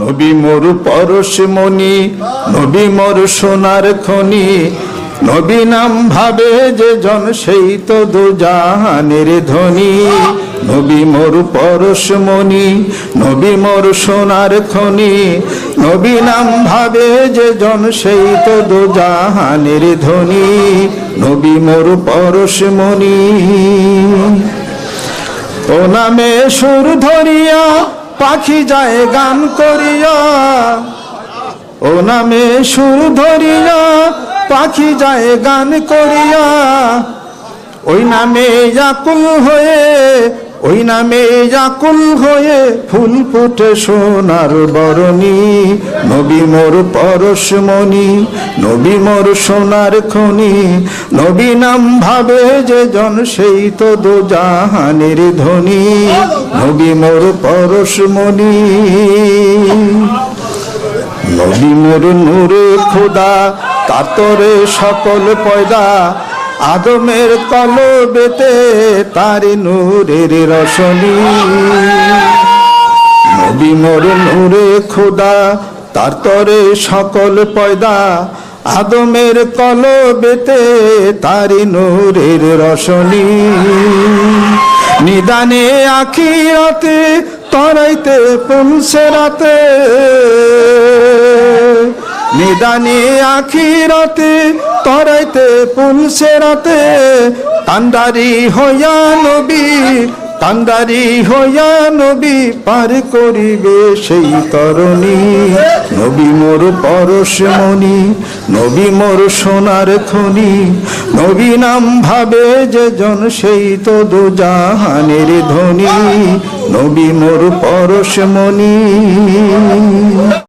নবী মোর পরশমণি নবী মোর সোনার খনি। নবী নাম ভাবে যে জন সেই তো দু জাহানের ধনী। নবী মোর পরশমণি নবী মোর সোনার খনি। নবী নাম ভাবে যে জন সেই তো দু জাহানের ধনী। নবী মোর পরশমণি ও নামে সুর ধরিয়া পাখি যায় গান করিয়া, ও নামে সুর ধরিয়া, পাখি যায় গান করিয়া, ওই নামে আকুল হয়ে ওই নামে যাকুল হয়ে ফুল ফুটে সোনার বরণী। নবী মোর পরশমণি নবী মোর সোনার খনি। নবী নাম ভাবে যে জন, সেই তো দো জাহানের ধনী। নবী মোর পরশমণি নবী মোর নূরে খোদা কাতরে সকল পয়দা। আদমের কলবেতে তারি নূরের রশনি। নবী মোর নূরে খোদা, তার তরে সকল পয়দা। আদমের কলবেতে তারি নূরের রশনি। নিদানে আখিরাতে, তরাইতে পৌঁছে রাতে। নিদানে আখিরাতে তরাইতে পৌঁছে রাতে কান্দারি হইয়া নবী কান্দারি হইয়া নবী পার করিবে সেই তরণী। নবী মোর পরশমণি নবী মোর সোনার খনি। নবী নাম ভাবে যে জন সেই তো দু জাহানের ধনী। নবী মোর পরশমণি